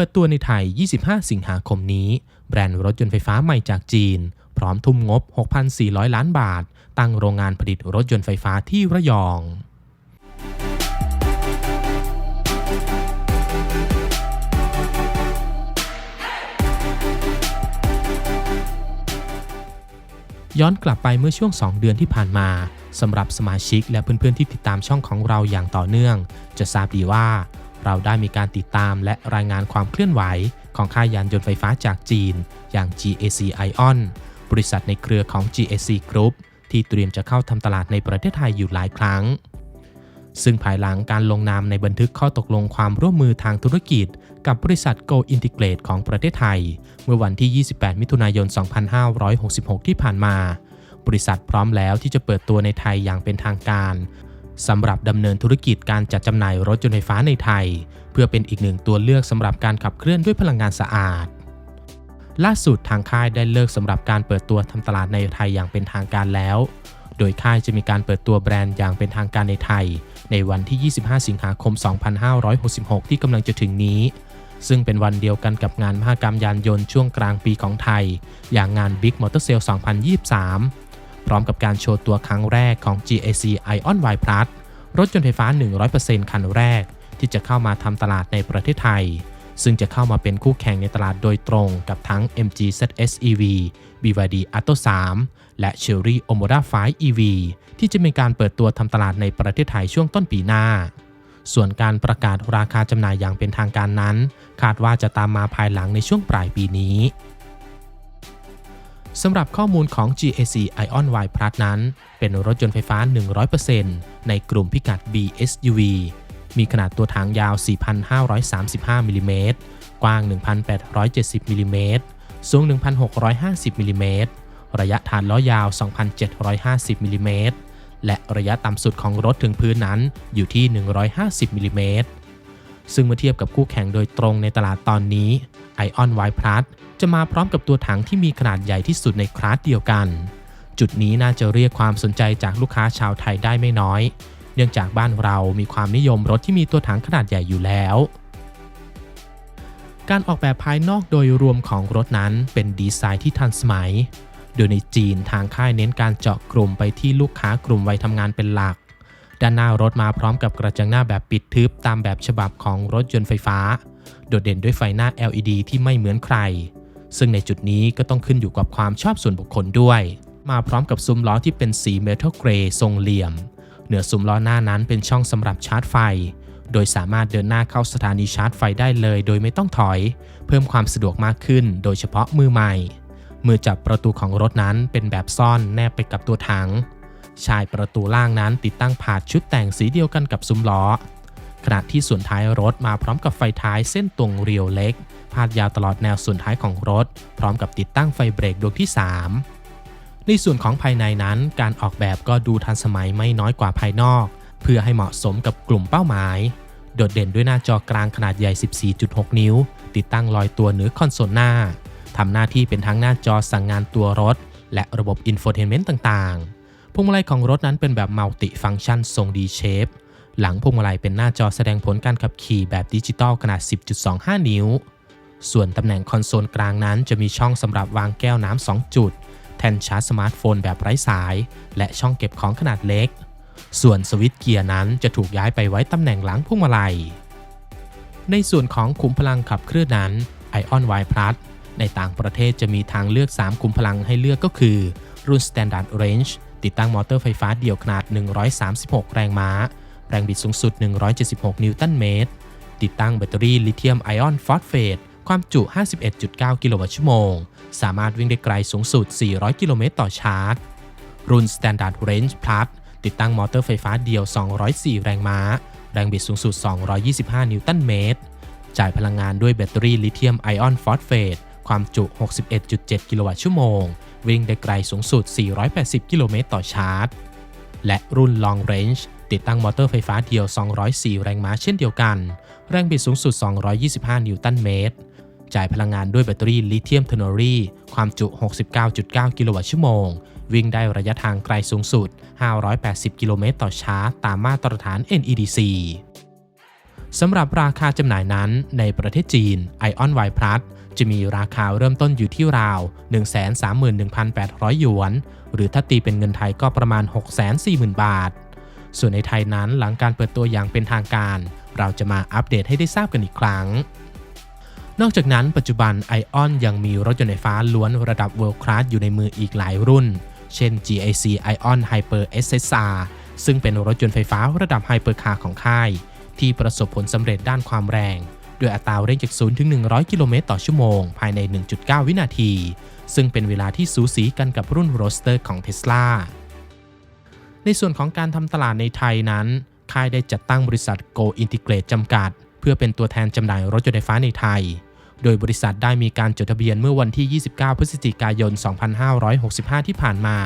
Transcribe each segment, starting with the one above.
ปิดตัวในไทย 25 สิงหาคมนี้ แบรนด์รถยนต์ไฟฟ้าใหม่จากจีน พร้อมทุ่มงบ 6,400 ล้านบาท ตั้งโรงงานผลิตรถยนต์ไฟฟ้าที่ระยองย้อนกลับไปเมื่อช่วง 2 เดือนที่ผ่านมาสำหรับสมาชิกและเพื่อนๆที่ติดตามช่องของเราอย่างต่อเนื่อง จะทราบดีว่า เราได้มีการติดตามและรายงานความเคลื่อนไหว ของค่ายยานยนต์ไฟฟ้าจากจีน อย่าง GAC Ion บริษัทในเครือของ GAC Group ที่เตรียมจะเข้าทำตลาดในประเทศไทยอยู่หลายครั้ง ซึ่งภายหลังการลงนามในบันทึกข้อตกลงความร่วมมือทางธุรกิจ กับบริษัท Go Integrate ของประเทศไทย เมื่อวันที่ 28 มิถุนายน 2566 ที่ผ่านมา บริษัทพร้อมแล้วที่จะเปิดตัวในไทยอย่างเป็นทางการ สำหรับดำเนินธุรกิจการจัดจำหน่ายรถยนต์ไฟฟ้าในไทย เพื่อเป็นอีกหนึ่งตัวเลือกสำหรับการขับเคลื่อนด้วยพลังงานสะอาด ล่าสุดทางค่ายได้เลิกสำหรับการเปิดตัวทำตลาดในไทยอย่างเป็นทางการแล้ว โดยค่ายจะมีการเปิดตัวแบรนด์อย่างเป็นทางการในไทย ในวันที่ 25 สิงหาคม 2566 ที่กำลังจะถึงนี้ ซึ่งเป็นวันเดียวกันกับงานมหกรรมยานยนต์ช่วงกลางปีของไทย อย่างงาน Big Motor Sale 2023 พร้อมกับการโชว์ตัวครั้งแรกของ GAC Ion Y Plus รถยนต์ไฟฟ้า 100%คันแรก ที่จะเข้ามาทำตลาดในประเทศไทย ซึ่งจะเข้ามาเป็นคู่แข่งในตลาดโดยตรงกับทั้ง MG ZS EV BYD Atto 3และ Chery Omoda 5 EV ที่จะมีการเปิดตัวทำตลาดในประเทศไทยช่วงต้นปีหน้า ส่วนการประกาศราคาจำหน่ายอย่างเป็นทางการนั้น คาดว่าจะตามมาภายหลังในช่วงปลายปีนี้ สำหรับข้อมูลของ GAC Ion Y Plus นั้น เป็นรถยนต์ไฟฟ้า 100%ในกลุ่มพิกัด BSUV มีขนาดตัวถังยาว 4,535มิลิเมตรกว้าง 1,870มิลิเมตรสูง 1,650มิลิเมตรระยะฐานล้อยาว 2,750มิลิเมตรและระยะต่ำสุดของรถถึงพื้นนั้นอยู่ที่ 150มิลิเมตร ซึ่งเมื่อเทียบกับคู่แข่งโดยตรงในตลาดตอนนี้ Ion Y Plus จะมาพร้อมกับตัวถังที่มีขนาดใหญ่ที่สุดในคลาสเดียวกัน จุดนี้น่าจะเรียกความสนใจจากลูกค้าชาวไทยได้ไม่น้อย เนื่องจากบ้านเรามีความนิยมรถที่มีตัวถังขนาดใหญ่อยู่แล้ว การออกแบบภายนอกโดยรวมของรถนั้นเป็นดีไซน์ที่ทันสมัย โดยในจีนทางค่ายเน้นการเจาะกลุ่มไปที่ลูกค้ากลุ่มวัยทำงานเป็นหลัก ด้านหน้ารถมาพร้อมกับกระจังหน้าแบบปิดทึบตามแบบฉบับของรถยนต์ไฟฟ้า โดดเด่นด้วยไฟหน้า LED ที่ไม่เหมือนใคร ซึ่งในจุดนี้ก็ต้องขึ้นอยู่กับความชอบส่วนบุคคลด้วย มาพร้อมกับซุ้มล้อที่เป็นสีเมทัลเกรย์ทรงเหลี่ยม เหนือซุ้มล้อหน้านั้นเป็นช่องสำหรับชาร์จไฟ โดยสามารถเดินหน้าเข้าสถานีชาร์จไฟได้เลย โดยไม่ต้องถอย เพิ่มความสะดวกมากขึ้น โดยเฉพาะมือใหม่ มือจับประตูของรถนั้นเป็นแบบซ่อนแนบไปกับตัวถัง ชายประตูล่างนั้นติดตั้งผาดชุดแต่งสีเดียวกันกับซุ้มล้อ ขณะที่ส่วนท้ายรถมาพร้อมกับไฟท้ายเส้นตรงเรียวเล็ก พาดยาวตลอดแนวส่วนท้ายของรถ พร้อมกับติดตั้งไฟเบรกดวงที่ 3 ในส่วนของภายในนั้นการออกแบบก็ดูทันสมัยไม่น้อยกว่าภายนอก เพื่อให้เหมาะสมกับกลุ่มเป้าหมาย โดดเด่นด้วยหน้าจอกลางขนาดใหญ่ 14.6 นิ้ว ติดตั้งลอยตัวเหนือคอนโซลหน้าทำหน้าที่เป็นทั้งหน้าจอสั่งงานตัวรถ และระบบอินโฟเทนเมนต์ต่างๆ พวงมาลัยของรถนั้นเป็นแบบมัลติฟังก์ชันทรงดีเชฟหลังพวงมาลัยเป็นหน้าจอแสดงผลการขับขี่แบบดิจิตอลขนาด 10.25 นิ้ว ส่วนตำแหน่งคอนโซลกลางนั้นจะมีช่องสำหรับวางแก้วน้ำ 2 จุด แทนชาร์จสมาร์ทโฟนแบบไร้สาย และช่องเก็บของขนาดเล็ก ส่วนสวิตช์เกียร์นั้นจะถูกย้ายไปไว้ตำแหน่งหลังพวงมาลัย ในส่วนของขุมพลังขับเคลื่อนนั้น Ion Y Plus ในต่างประเทศจะมีทางเลือก 3 ขุมพลังให้เลือกก็คือ รุ่น Standard Range ติดตั้งมอเตอร์ไฟฟ้าเดี่ยวขนาด 136 แรงม้า แรงบิดสูงสุด 176 นิวตันเมตร ติดตั้งแบตเตอรี่ลิเธียมไอออนฟอสเฟต ความจุ 51.9 กิโลวัตต์ชั่วโมง สามารถวิ่งได้ไกลสูงสุด 400 กิโลเมตรต่อชาร์จ รุ่น Standard Range Plus ติดตั้งมอเตอร์ไฟฟ้าเดี่ยว 204 แรงม้า แรงบิดสูงสุด 225 นิวตันเมตร จ่ายพลังงานด้วยแบตเตอรี่ลิเธียมไอออนฟอสเฟต ความจุ 61.7 กิโลวัตต์ชั่วโมง วิ่งได้ไกลสูงสุด 480 กิโลเมตรต่อชาร์จ และรุ่น Long Range ติดตั้งมอเตอร์ไฟฟ้าเดียว 204 แรงม้าเช่นเดียวกัน แรงบิดสูงสุด 225 นิวตันเมตร จ่ายพลังงานด้วยแบตเตอรี่ลิเธียมเทอร์โนรีความจุ 69.9 กิโลวัตต์ชั่วโมง วิ่งได้ระยะทางไกลสูงสุด 580 กิโลเมตรต่อชาร์จ ตามมาตรฐาน NEDC สำหรับราคาจำหน่ายนั้นในประเทศจีน Ion Y Plus จะมีราคาเริ่มต้นอยู่ที่ราว 131,800 หยวน หรือถ้าตีเป็นเงินไทยก็ประมาณ 640,000 บาท ส่วนในไทยนั้นหลังการเปิดตัวอย่างเป็นทางการ เราจะมาอัปเดตให้ได้ทราบกันอีกครั้ง นอกจากนั้นปัจจุบัน Ion ยังมีรถยนต์ไฟฟ้าล้วนระดับ World Class อยู่ในมืออีกหลายรุ่น เช่น GAC Ion Hyper SSR ซึ่งเป็นรถยนต์ไฟฟ้าระดับไฮเปอร์คาร์ของค่าย ที่ประสบผลสำเร็จด้านความแรง ด้วยอัตราเร่งจาก 0 ถึง 100 กิโลเมตรต่อชั่วโมง ภายใน 1.9 วินาที ซึ่งเป็นเวลาที่สูสีกันกับรุ่นโรสเตอร์ของ Tesla ในส่วนของการทำตลาดในไทยนั้น ค่ายได้จัดตั้งบริษัท Go Integrate จำกัด เพื่อเป็นตัวแทนจำหน่ายรถยนต์ไฟฟ้าในไทย โดยบริษัทได้มีการจดทะเบียนเมื่อวันที่ 29 พฤศจิกายน 2565 ที่ผ่านมา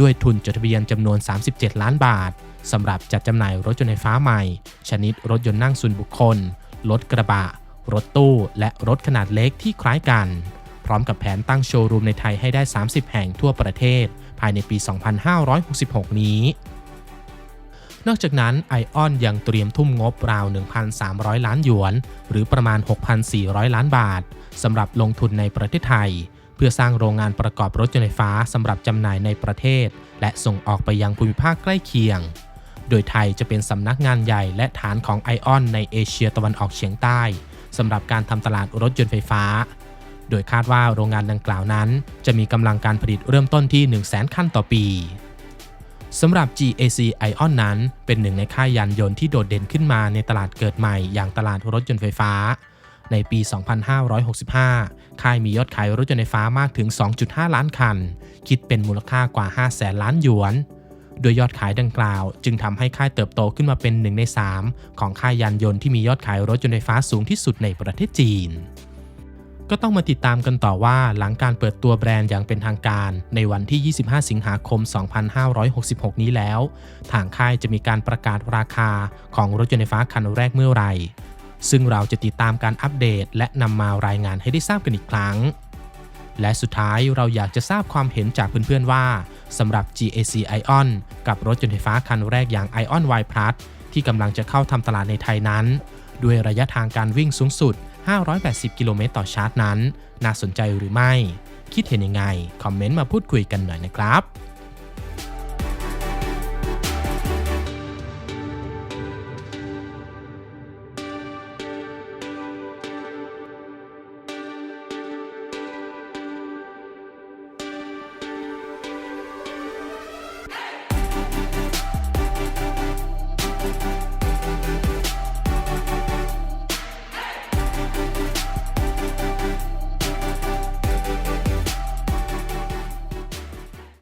ด้วยทุนจดทะเบียนจำนวน 37 ล้านบาทสำหรับจัดจำหน่ายรถยนต์ไฟฟ้าใหม่ ชนิดรถยนต์นั่งส่วนบุคคล รถกระบะ รถตู้ และรถขนาดเล็กที่คล้ายกัน พร้อมกับแผนตั้งโชว์รูมในไทยให้ได้ 30 แห่งทั่วประเทศ ภายในปี 2566 นี้ นอกจากนั้น Ion ยังเตรียมทุ่มงบราว 1,300 ล้านหยวน หรือประมาณ 6,400 ล้านบาทสำหรับลงทุนในประเทศไทย เพื่อสร้างโรงงานประกอบรถยนต์ไฟฟ้าสำหรับจำหน่ายในประเทศ และส่งออกไปยังภูมิภาคใกล้เคียง โดยไทยจะเป็นสำนักงานใหญ่และฐานของ Ion ในเอเชียตะวันออกเฉียงใต้สำหรับการทำตลาดรถยนต์ไฟฟ้า โดยคาดว่าโรงงานดังกล่าวนั้น จะมีกำลังการผลิตเริ่มต้นที่ 100,000 คันต่อปีสำหรับ GAC Ion นั้น เป็นหนึ่งในค่ายยานยนต์ที่โดดเด่นขึ้นมาในตลาดเกิดใหม่อย่างตลาดรถยนต์ไฟฟ้า ในปี 2565 ค่ายมียอดขายรถยนต์ไฟฟ้ามากถึง 2.5 ล้านคัน คิดเป็นมูลค่ากว่า 5 แสนล้านหยวน โดยยอดขายดังกล่าว จึงทำให้ค่ายเติบโตขึ้นมาเป็นหนึ่งใน 3 ของค่ายยานยนต์ที่มียอดขายรถยนต์ไฟฟ้าสูงที่สุดในประเทศจีน ก็ต้องมาติดตามกันต่อว่าหลังการเปิดตัวแบรนด์อย่างเป็นทางการในวันที่ 25 สิงหาคม 2566 นี้แล้ว ทางค่ายจะมีการประกาศราคาของรถยนต์ไฟฟ้าคันแรกเมื่อไหร่ซึ่งเราจะติดตามการอัปเดต และนำมารายงานให้ได้ทราบกันอีกครั้ง และสุดท้ายเราอยากจะทราบความเห็นจากเพื่อนๆว่า สำหรับ GAC Ion กับรถยนต์ไฟฟ้าคันแรกอย่าง Ion Y Plus ที่กำลังจะเข้าทำตลาดในไทยนั้น ด้วยระยะทางการวิ่งสูงสุด 580 กิโลเมตรต่อชาร์จนั้น น่าสนใจหรือไม่ คิดเห็นยังไง คอมเมนต์มาพูดคุยกันหน่อยนะครับ